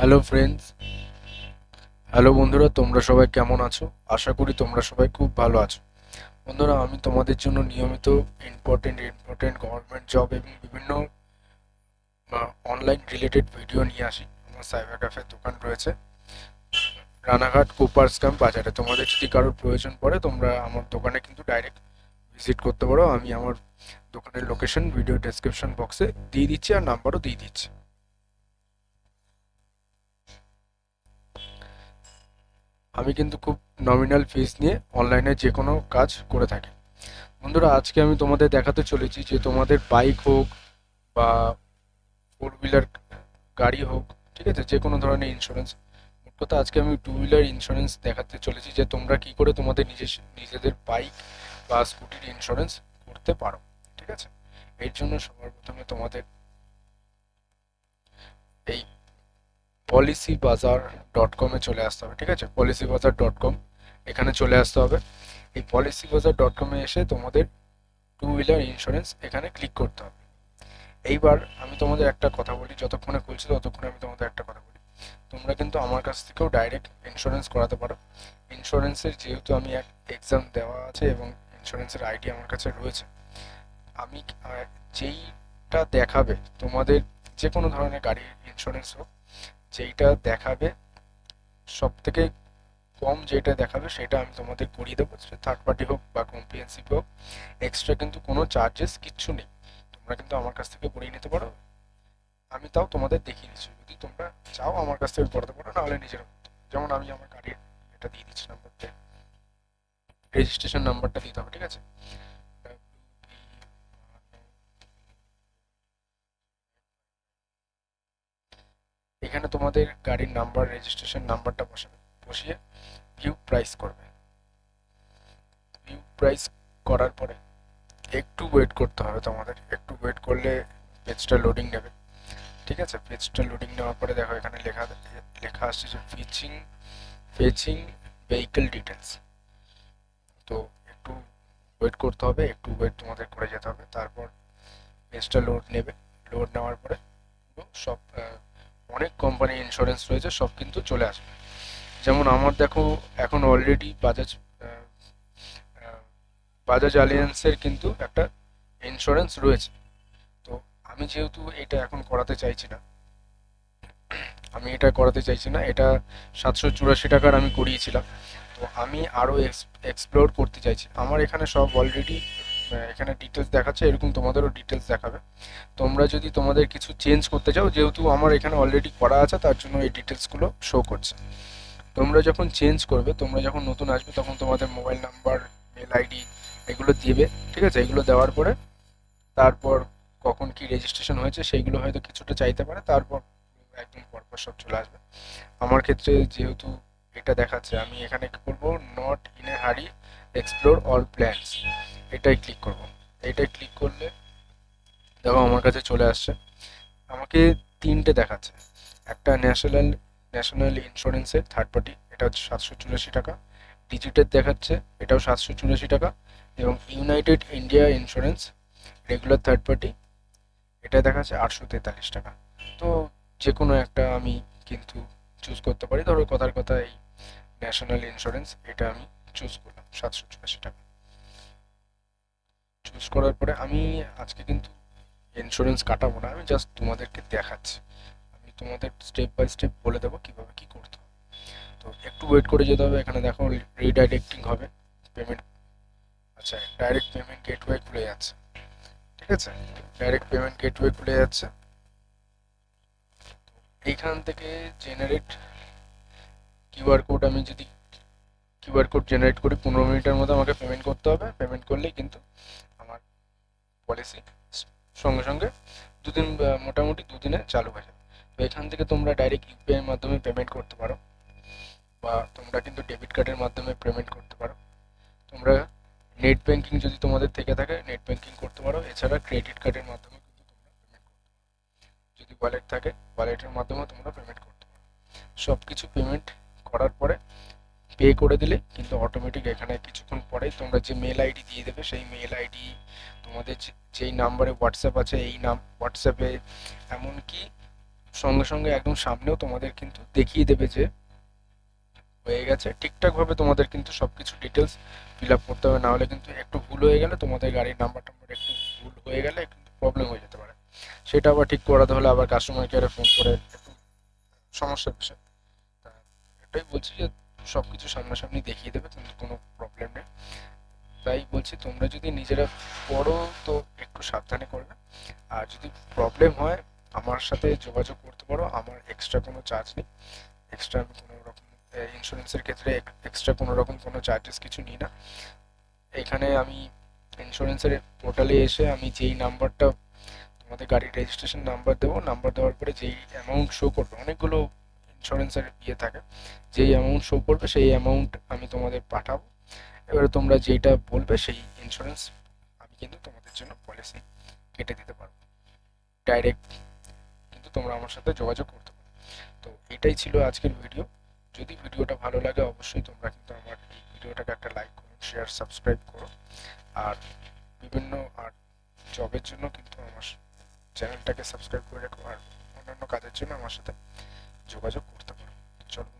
Hello friends hello বন্ধুরা, তোমরা সবাই কেমন আছো? আশা করি তোমরা সবাই খুব ভালো আছো। বন্ধুরা, আমি তোমাদের জন্য নিয়মিত ইম্পর্টেন্ট ইম্পর্টেন্ট গভর্নমেন্ট জব এবং বিভিন্ন অনলাইন রিলেটেড ভিডিও নিয়ে আসি। আমার সাইবার ক্যাফের দোকান রয়েছে। রানাঘাট কোপার্স ক্যাম্প বাজারে। তোমাদের যদি কারোর প্রয়োজন পড়ে, তোমরা আমার দোকানে কিন্তু ডাইরেক্ট ভিজিট করতে পারো। আমি আমার দোকানের লোকেশন ভিডিও ডেসক্রিপশন বক্সে দিয়ে দিচ্ছি আর নাম্বারও দিয়ে দিচ্ছি। আমি কিন্তু খুব নমিনাল ফিস নিয়ে অনলাইনে যে কোনো কাজ করে থাকি। বন্ধুরা, আজকে আমি তোমাদের দেখাতে চলেছি যে তোমাদের বাইক হোক বা ফোর হুইলার গাড়ি হোক, ঠিক আছে যে কোনো ধরনের ইন্স্যুরেন্স মোট কথা, আজকে আমি টু হুইলার ইন্স্যুরেন্স দেখাতে চলেছি যে তোমরা কি করে তোমাদের নিজের নিজেদের বাইক বা স্কুটির ইন্স্যুরেন্স করতে পারো, ঠিক আছে? এর জন্য সবার প্রথমে তোমাদের এই পলিসি বাজার ডট কমে চলে আসতে হবে, ঠিক আছে? পলিসি বাজার ডট কম এখানে চলে আসতে হবে। এই পলিসি বাজার ডট কমে এসে তোমাদের টু হুইলার ইন্স্যুরেন্স এখানে ক্লিক করতে হবে। এইবার আমি তোমাদের একটা কথা বলি, যতক্ষণে খুলছি ততক্ষণে আমি তোমাদের একটা কথা বলি। তোমরা কিন্তু আমার কাছ থেকেও ডাইরেক্ট ইন্স্যুরেন্স করাতে পারো। ইন্স্যুরেন্সের যেহেতু আমি এক এক্সাম দেওয়া আছে এবং ইন্স্যুরেন্সের আইডি আমার কাছে রয়েছে, আমি যেইটা দেখাবে, তোমাদের যে কোনো ধরনের গাড়ির ইন্স্যুরেন্স হোক যেইটা দেখাবে সব থেকে কম যেটা দেখাবে সেটা আমি তোমাদের করিয়ে দেবো, সেটা থার্ড পার্টি হোক বা কম্প্রিহেন্সিভ হোক। এক্সট্রা কিন্তু কোনো চার্জেস কিচ্ছু নেই। তোমরা কিন্তু আমার কাছ থেকে করিয়ে নিতে পারো। আমি তাও তোমাদের দেখিয়ে দিচ্ছি। যদি তোমরা চাও আমার কাছ থেকে করাতে পারো, নাহলে নিজের যেমন আমি আমার গাড়ির এটা দিয়ে দিচ্ছি নাম্বারটা রেজিস্ট্রেশন নাম্বারটা দিতে হবে ঠিক আছে? এখানে তোমাদের গাড়ির নাম্বার রেজিস্ট্রেশন নাম্বারটা বসাবে বসিয়ে ভিউ প্রাইস করবে। ভিউ প্রাইস করার পরে একটু ওয়েট করতে হবে তোমাদের। একটু ওয়েট করলে পেজটা লোডিং নেবে। ঠিক আছে? পেজটা লোডিং নেওয়ার পরে দেখো এখানে লেখা লেখা আসছে যে ফিচিং ফেচিং ভেহিকেল ডিটেলস তো একটু ওয়েট করতে হবে, একটু ওয়েট তোমাদের করে যেতে হবে। তারপর পেজটা লোড নেবে লোড নেওয়ার পরে সব অনেক কোম্পানি ইন্স্যুরেন্স রয়েছে, সব কিন্তু চলে আসবে। যেমন আমার দেখো, এখন অলরেডি বাজাজ বাজাজ অ্যালিয়েন্সের কিন্তু একটা ইন্স্যুরেন্স রয়েছে। তো আমি যেহেতু এটা এখন করাতে চাইছি না, আমি এটা করাতে চাইছি না, এটা সাতশো চুরাশি টাকার আমি করিয়েছিলাম। তো আমি আরও এক্সপ্লোর করতে চাইছি। আমার এখানে সব অলরেডি এখানে ডিটেলস দেখাচ্ছে, এরকম তোমাদেরও ডিটেলস দেখাবে। তোমরা যদি তোমাদের কিছু চেঞ্জ করতে চাও, যেহেতু আমার এখানে অলরেডি করা আছে, তার জন্য এই ডিটেলসগুলো শো করছে। তোমরা যখন চেঞ্জ করবে, তোমরা যখন নতুন আসবে, তখন তোমাদের মোবাইল নাম্বার মেল আইডি এগুলো দিবে, ঠিক আছে? এগুলো দেওয়ার পরে, তারপর কখন কি রেজিস্ট্রেশন হয়েছে, সেইগুলো হয়তো কিছুটা চাইতে পারে, তারপর একদম পরপর সব চলে আসবে। আমার ক্ষেত্রে যেহেতু এটা দেখাচ্ছে, আমি এখানে কি করব not in a hurry explore all plans এটাই ক্লিক করব। এটাই ক্লিক করলে দেখো আমার কাছে চলে আসছে। আমাকে তিনটে দেখাচ্ছে। একটা ন্যাশনাল ন্যাশনাল ইন্স্যুরেন্সের থার্ড পার্টি এটা হচ্ছে সাতশো চুরাশি টাকা। ডিজিটের দেখাচ্ছে, এটাও সাতশো চুরাশি টাকা। এবং United India insurance regular third party এটা দেখাচ্ছে আটশো তেতাল্লিশ টাকা। তো যে কোনো একটা আমি কিন্তু চুজ করতে পারি। ধরো কথার কথা এই ন্যাশনাল ইন্স্যুরেন্স এটা আমি চুজ করলাম সাতশো চুরাশি টাকা। চুজ করার পরে আমি আজকে কিন্তু ইন্স্যুরেন্স কাটাবো না, আমি জাস্ট তোমাদেরকে দেখাচ্ছি। আমি তোমাদের স্টেপ বাই স্টেপ বলে দেবো কীভাবে কী করতে হবে। তো একটু ওয়েট করে যেতে হবে, এখানে দেখো রিডাইরেক্টিং হবে পেমেন্ট আচ্ছা ডাইরেক্ট পেমেন্ট গেটওয়ে খুলে যাচ্ছে, ঠিক আছে? ডাইরেক্ট পেমেন্ট গেটওয়ে খুলে যাচ্ছে। এইখান থেকে জেনারেট কিউআর কোড আমি যদি কিউআর কোড জেনারেট করি, পনেরো মিনিটের মধ্যে আমাকে পেমেন্ট করতে হবে। পেমেন্ট করলেই কিন্তু পলিসি সঙ্গে সঙ্গে দুদিন মোটামুটি দুদিনে চালু হয়ে যাবে। তো এখান থেকে তোমরা ডাইরেক্ট ইউপিআইয়ের মাধ্যমে পেমেন্ট করতে পারো বা তোমরা কিন্তু ডেবিট কার্ডের মাধ্যমে পেমেন্ট করতে পারো। তোমরা নেট ব্যাঙ্কিং যদি তোমাদের থেকে থাকে নেট ব্যাঙ্কিং করতে পারো। এছাড়া ক্রেডিট কার্ডের মাধ্যমে কিন্তু তোমরা পেমেন্ট করতে পারো। যদি ওয়ালেট থাকে ওয়ালেটের মাধ্যমে তোমরা পেমেন্ট করতে পারো। সব কিছু পেমেন্ট করার পরে পে করে দিলে কিন্তু অটোমেটিক এখানে কিছুক্ষণ পরেই তোমরা যে মেল আইডি দিয়ে দেবে, সেই মেল আইডি তোমাদের যেই নাম্বারে হোয়াটসঅ্যাপ আছে, এই নাম হোয়াটসঅ্যাপে এমনকি সঙ্গে সঙ্গে একদম সামনেও তোমাদের কিন্তু দেখিয়ে দেবে যে হয়ে গেছে। ঠিকঠাকভাবে তোমাদের কিন্তু সব কিছু ডিটেলস ফিল আপ করতে হবে না হলে কিন্তু একটু ভুল হয়ে গেলে তোমাদের গাড়ির নাম্বার টাম্বার একটু ভুল হয়ে গেলে কিন্তু প্রবলেম হয়ে যেতে পারে। সেটা আবার ঠিক করাতে হলে আবার কাস্টমার কেয়ারে ফোন করে একটু সমস্যার বিষয়। এটাই বলছি যে সব কিছু সামনাসামনি দেখিয়ে দেবে কিন্তু কোনো প্রবলেম নেই। তাই বলছি, তোমরা যদি নিজেরা পড়ো, তো একটু সাবধানে করবে। আর যদি প্রবলেম হয়, আমার সাথে যোগাযোগ করতে পারো। আমার এক্সট্রা কোনো চার্জ নেই। এক্সট্রা আমি কোনো রকম ইন্স্যুরেন্সের ক্ষেত্রে এক্সট্রা কোনো রকম কোনো চার্জেস কিছু নিই না। এখানে আমি ইন্স্যুরেন্সের পোর্টালে এসে আমি যেই নাম্বারটা তোমাদের গাড়ির রেজিস্ট্রেশন নাম্বার দেবো নাম্বার দেওয়ার পরে যেই অ্যামাউন্ট শো করবে, অনেকগুলো ইন্স্যুরেন্সের ইয়ে থাকে, যেই অ্যামাউন্ট শো করবে, সেই অ্যামাউন্ট আমি তোমাদের পাঠাবো। এবারে তোমরা যেইটা বলবে, সেই ইন্স্যুরেন্স আমি কিন্তু তোমাদের জন্য পলিসি কেটে দিতে পারব। ডাইরেক্ট কিন্তু তোমরা আমার সাথে যোগাযোগ করতে পারো। তো এটাই ছিল আজকের ভিডিও যদি ভিডিওটা ভালো লাগে, অবশ্যই তোমরা কিন্তু আমার এই ভিডিওটাকে একটা লাইক করো শেয়ার সাবস্ক্রাইব করো। আর বিভিন্ন আর জবের জন্য কিন্তু আমার চ্যানেলটাকে সাবস্ক্রাইব করে রাখো। আর অন্যান্য কাজের জন্য আমার সাথে যোগাযোগ করতে পারো চলো বন্ধুরা